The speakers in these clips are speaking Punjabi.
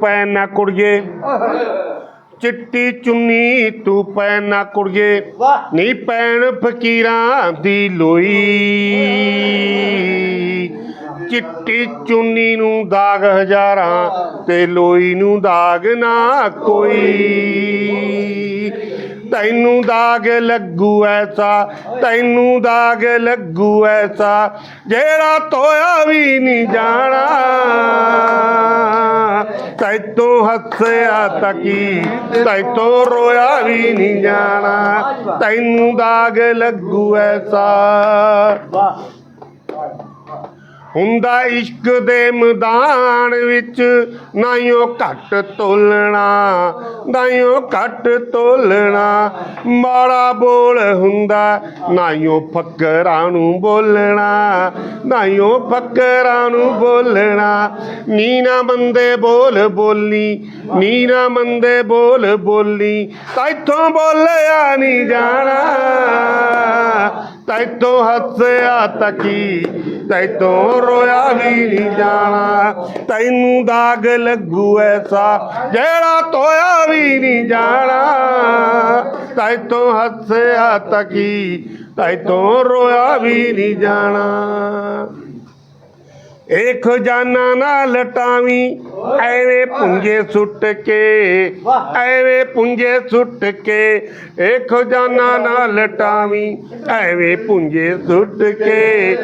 ਪੈ ਨਾ ਕੁੜੀਏ। ਚਿੱਟੀ ਚੁੰਨੀ ਤੂੰ ਪੈ ਨਾ ਕੁੜੀਏ। ਵਾਹ ਨੀ ਪੈਣ ਫਕੀਰਾਂ ਦੀ ਲੋਈ। ਚਿੱਟੀ ਚੁੰਨੀ ਨੂੰ ਦਾਗ ਹਜ਼ਾਰਾਂ ਤੇ ਲੋਈ ਨੂੰ ਦਾਗ ਨਾ ਕੋਈ। ਤੈਨੂੰ ਦਾਗ ਲੱਗੂ ਐਸਾ, ਤੈਨੂੰ ਦਾਗ ਲੱਗੂ ਐਸਾ, ਜਿਹੜਾ ਤੋਇਆ ਵੀ ਨਹੀਂ ਜਾਣ ਤੈਤੋਂ ਹੱਸਿਆ ਤਕੀ ਤੈਤੋਂ ਰੋਇਆ ਵੀ ਨਹੀਂ ਜਾਣਾ। ਤੈਨੂੰ ਦਾਗ ਲੱਗੂ ਐਸਾ। ਵਾਹ। ਹੁੰਦਾ ਇਸ਼ਕ ਦੇ ਮੈਦਾਨ ਵਿੱਚ, ਨਾਈਓ ਘੱਟ ਤੋਲਣਾ, ਨਾਈਓ ਘੱਟ ਤੋਲਣਾ। ਮਾੜਾ ਬੋਲ ਹੁੰਦਾ, ਨਾਈਓ ਫੱਕਰਾਂ ਨੂੰ ਬੋਲਣਾ, ਨਾਈਓ ਫੱਕਰਾਂ ਨੂੰ ਬੋਲਣਾ। ਨੀਨਾ ਬੰਦੇ ਬੋਲ ਬੋਲੀ, ਨੀਨਾ ਬੰਦੇ ਬੋਲ ਬੋਲੀ ਤੈਥੋਂ ਬੋਲਿਆ ਨਹੀਂ ਜਾਣਾ। ਤੈਤੋਂ ਹੱਸਿਆ ਤਕੀ, ਤੈਤੋਂ ਰੋਇਆ ਵੀ ਨਹੀਂ ਜਾਣਾ। ਤੈਨੂੰ ਦਾਗ ਲੱਗੂ ਐਸਾ, ਜਿਹੜਾ ਤੋਇਆ ਵੀ ਨਹੀਂ ਜਾਣਾ। ਤੈਤੋਂ ਹੱਸਿਆ ਤਕੀ, ਤੈਤੋਂ ਰੋਇਆ ਵੀ ਨਹੀਂ ਜਾਣਾ। ਇਹ ਖਜ਼ਾਨਾ ਨਾ ਲਟਾਵੀਂ ਐਵੇਂ ਪੁੰਜੇ ਸੁੱਟ ਕੇ, ਐਵੇਂ ਪੁੰਜੇ ਸੁੱਟ ਕੇ ਇਹ ਖਜ਼ਾਨਾ ਨਾ ਲਟਾਵੀਂ ਐਵੇਂ ਪੁੰਜੇ ਸੁੱਟ ਕੇ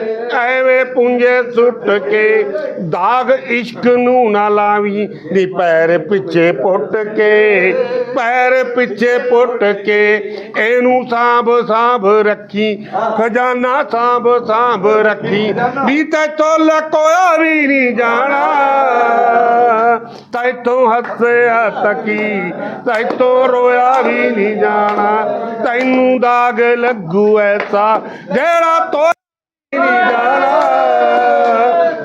ਐਵੇਂ ਪੁੰਜੇ ਸੁੱਟ ਕੇ ਦਾਗ ਇਸ਼ਕ ਨੂੰ ਨਾ ਲਾਵੀਂ, ਨੀ ਪੈਰ ਪਿੱਛੇ ਪੁੱਟ ਕੇ, ਪੈਰ ਪਿੱਛੇ ਪੁੱਟ ਕੇ ਇਹਨੂੰ ਸਾਂਭ ਸਾਂਭ ਰੱਖੀ, ਖਜ਼ਾਨਾ ਸਾਂਭ ਸਾਂਭ ਰੱਖੀ। ਵੀ ਤੈਥੋਂ ਲਕੋਇਆ ਵੀ ਨਹੀਂ ਜਾਣਾ, ਤੈਥੋਂ ਹੱਸਿਆ ਤਕੀ, ਤੈਥੋਂ ਰੋਇਆ ਵੀ ਨਹੀਂ ਜਾਣਾ। ਤੈਨੂੰ ਦਾਗ ਲੱਗੂ ਐਸਾ, ਜਿਹੜਾ ਤੋ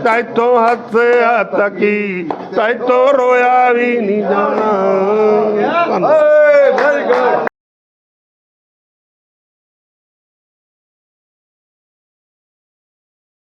ਤੈਥੋਂ ਹੱਸਿਆ ਤਕੀ ਤੈਥੋਂ ਰੋਇਆ ਵੀ ਨਹੀਂ ਜਾਣਾ।